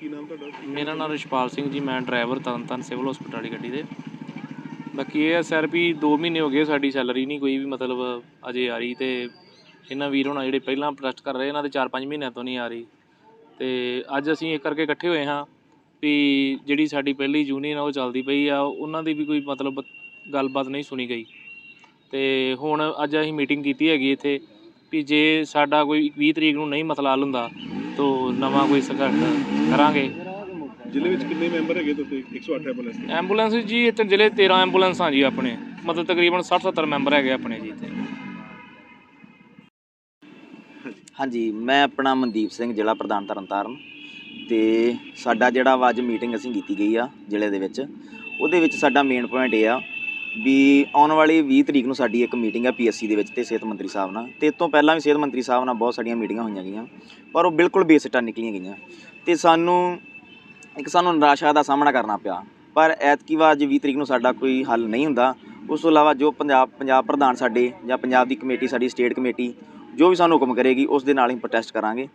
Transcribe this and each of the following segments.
ਕੀ ਨਾਮ ਤੁਹਾਡਾ? ਮੇਰਾ ਨਾਮ ਰਿਸ਼ਪਾਲ ਸਿੰਘ ਜੀ, ਮੈਂ ਡਰਾਈਵਰ ਤਰਨਤਾਰਨ ਸਿਵਲ ਹਸਪਤਾਲ ਵਾਲੀ ਗੱਡੀ ਦੇ। ਬਾਕੀ ਇਹ ਹੈ ਸਰ ਵੀ 2 ਮਹੀਨੇ ਹੋ ਗਏ ਸਾਡੀ ਸੈਲਰੀ ਨਹੀਂ, ਕੋਈ ਵੀ ਮਤਲਬ ਅਜੇ ਆ ਰਹੀ ਤੇ ਇਹਨਾਂ ਵੀਰ ਹੋਣਾ ਜਿਹੜੇ ਪਹਿਲਾਂ ਪ੍ਰੋਟੈਸਟ ਕਰ ਰਹੇ, ਇਹਨਾਂ ਦੇ 4-5 ਮਹੀਨਿਆਂ ਤੋਂ ਨਹੀਂ ਆ ਰਹੀ। ਤੇ ਅੱਜ ਅਸੀਂ ਇਹ ਕਰਕੇ ਇਕੱਠੇ ਹੋਏ ਹਾਂ ਵੀ ਜਿਹੜੀ ਸਾਡੀ ਪਹਿਲੀ ਯੂਨੀਅਨ ਉਹ ਚੱਲਦੀ ਪਈ ਆ, ਉਹਨਾਂ ਦੀ ਵੀ ਕੋਈ ਮਤਲਬ ਗੱਲਬਾਤ ਨਹੀਂ ਸੁਣੀ ਗਈ। ਤੇ ਹੁਣ ਅੱਜ ਅਸੀਂ ਮੀਟਿੰਗ ਕੀਤੀ ਹੈਗੀ ਇੱਥੇ ਵੀ ਜੇ ਸਾਡਾ ਕੋਈ 20 ਤਰੀਕ ਨੂੰ ਨਹੀਂ ਮਸਲਾ ਹੱਲ ਹੁੰਦਾ ਤਾਂ ਨਵਾਂ ਕੋਈ ਸੰਘਰਸ਼ ਕਰਾਂਗੇ। ਜ਼ਿਲ੍ਹੇ ਵਿੱਚ ਕਿੰਨੇ ਮੈਂਬਰ ਹੈਗੇ ਤੁਹਾਡੇ 108 ਐਂਬੂਲੈਂਸ ਦੇ। ਐਂਬੂਲੈਂਸ ਜੀ ਇੱਥੇ ਜ਼ਿਲ੍ਹੇ 13 ਐਂਬੂਲੈਂਸਾਂ ਜੀ ਆਪਣੇ। ਮਤਲਬ ਤਕਰੀਬਨ 60 70 ਮੈਂਬਰ ਹੈਗੇ ਆਪਣੇ ਜੀ ਇੱਥੇ। ਹਾਂਜੀ ਮੈਂ ਆਪਣਾ ਮਨਦੀਪ ਸਿੰਘ ਜ਼ਿਲ੍ਹਾ ਪ੍ਰਧਾਨ ਤਰਨਤਾਰਨ। ਤੇ ਸਾਡਾ ਜਿਹੜਾ ਵਾ ਅੱਜ ਮੀਟਿੰਗ ਅਸੀਂ ਕੀਤੀ ਗਈ ਆ ਜ਼ਿਲ੍ਹੇ ਦੇ ਵਿੱਚ ਉਹਦੇ ਵਿੱਚ ਸਾਡਾ ਮੇਨ ਪੁਆਇੰਟ ਇਹ ਆ ਵੀ ਆਉਣ ਵਾਲੀ 20 ਤਰੀਕ ਨੂੰ ਸਾਡੀ ਇੱਕ ਮੀਟਿੰਗ ਆ ਪੀਐਸਸੀ ਦੇ ਵਿੱਚ ਤੇ ਸਿਹਤ ਮੰਤਰੀ ਸਾਹਿਬ ਨਾਲ। ਤੇ ਇਸ ਤੋਂ ਪਹਿਲਾਂ ਵੀ ਸਿਹਤ ਮੰਤਰੀ ਸਾਹਿਬ ਨਾਲ ਬਹੁਤ ਸਾਡੀਆਂ ਮੀਟਿੰਗਾਂ ਹੋਈਆਂ ਗਈਆਂ, ਪਰ ਉਹ ਬਿਲਕੁਲ ਬੇਸਿੱਟਾ ਨਿਕਲੀਆਂ ਗਈਆਂ। ਤੇ ਸਾਨੂੰ ਇੱਕ ਸਾਨੂੰ ਨਿਰਾਸ਼ਾ ਦਾ ਸਾਹਮਣਾ ਕਰਨਾ ਪਿਆ, ਪਰ ਐਤਕੀ ਵਾਰ ਜੇ 20 ਤਰੀਕ ਨੂੰ ਸਾਡਾ ਕੋਈ ਹੱਲ ਨਹੀਂ ਹੁੰਦਾ, ਉਸ ਤੋਂ ਇਲਾਵਾ ਜੋ ਪੰਜਾਬ ਪੰਜਾਬ ਪ੍ਰਧਾਨ ਸਾਡੇ ਜਾਂ ਪੰਜਾਬ ਦੀ ਕਮੇਟੀ, ਸਾਡੀ ਸਟੇਟ ਕਮੇਟੀ ਜੋ ਵੀ ਸਾਨੂੰ ਹੁਕਮ ਕਰੇਗੀ, ਉਸ ਦੇ ਨਾਲ ਹੀ ਪ੍ਰੋਟੈਸਟ ਕਰਾਂਗੇ।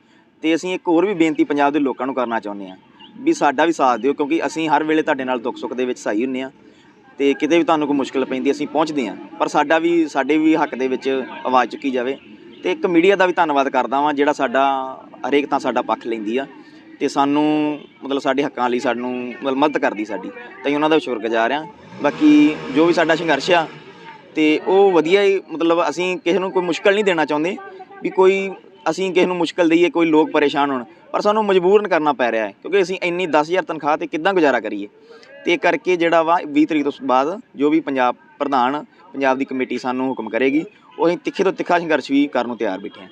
ਤੇ ਅਸੀਂ ਇੱਕ ਹੋਰ ਵੀ ਬੇਨਤੀ ਪੰਜਾਬ ਦੇ ਲੋਕਾਂ ਨੂੰ ਕਰਨਾ ਚਾਹੁੰਦੇ ਹਾਂ, ਵੀ ਸਾਡਾ ਵੀ ਸਾਥ ਦਿਓ, ਕਿਉਂਕਿ ਅਸੀਂ ਹਰ ਵੇਲੇ ਤੁਹਾਡੇ ਨਾਲ ਦੁੱਖ ਸੁੱਖ ਦੇ ਵਿੱਚ ਸਹੀ ਹੁੰਨੇ ਆ ਤੇ ਕਿਤੇ ਵੀ ਤੁਹਾਨੂੰ ਕੋਈ ਮੁਸ਼ਕਲ ਪੈਂਦੀ, ਅਸੀਂ ਪਹੁੰਚਦੇ ਹਾਂ। ਪਰ ਸਾਡਾ ਵੀ, ਸਾਡੇ ਵੀ ਹੱਕ ਦੇ ਵਿੱਚ ਆਵਾਜ਼ ਚੁੱਕੀ ਜਾਵੇ। ਤੇ ਇੱਕ ਮੀਡੀਆ ਦਾ ਵੀ ਧੰਨਵਾਦ ਕਰਦਾ ਵਾਂ, ਜਿਹੜਾ ਸਾਡਾ, ਹਰੇਕ ਤਾਂ ਸਾਡਾ ਪੱਖ ਲੈਂਦੀ ਆ। ਤੇ ਸਾਨੂੰ, ਮਤਲਬ ਸਾਡੇ ਹੱਕਾਂ ਲਈ ਸਾਨੂੰ, ਮਤਲਬ ਮਦਦ ਕਰਦੀ ਸਾਡੀ। ਤਾਂ ਅਸੀਂ ਉਹਨਾਂ ਦਾ ਸ਼ੁਕਰਗੁਜ਼ਾਰ ਆ ਬਾਕੀ ਜੋ ਵੀ ਸਾਡਾ ਸੰਘਰਸ਼ ਆ, ਤੇ ਉਹ ਵਧੀਆ ਹੀ, ਮਤਲਬ ਅਸੀਂ ਕਿਸੇ ਨੂੰ ਕੋਈ ਮੁਸ਼ਕਲ ਨਹੀਂ ਦੇਣਾ ਚਾਹੁੰਦੇ, ਵੀ ਕੋਈ, ਅਸੀਂ ਕਿਸੇ ਨੂੰ ਮੁਸ਼ਕਲ ਦਈਏ, ਕੋਈ ਲੋਕ ਪਰੇਸ਼ਾਨ ਹੋਣ। ਪਰ ਸਾਨੂੰ ਮਜਬੂਰਨ ਕਰਨਾ ਪੈ ਰਿਹਾ ਹੈ, ਕਿਉਂਕਿ ਅਸੀਂ ਇੰਨੀ 10000 ਤਨਖਾਹ ਤੇ ਕਿੱਦਾਂ ਗੁਜ਼ਾਰਾ ਕਰੀਏ? ਤੇ ਕਰਕੇ ਜਿਹੜਾ ਵਾ 20 ਤਰੀਕ ਤੋਂ ਬਾਅਦ ਜੋ ਵੀ ਪੰਜਾਬ ਪ੍ਰਧਾਨ ਪੰਜਾਬ ਦੀ ਕਮੇਟੀ ਸਾਨੂੰ ਹੁਕਮ ਕਰੇਗੀ, ਉਹ ਅਸੀਂ ਤਿੱਖੇ ਤੋਂ ਤਿੱਖਾ ਸੰਘਰਸ਼ ਵੀ ਕਰਨ ਨੂੰ ਤਿਆਰ ਬੈਠੇ ਹਾਂ।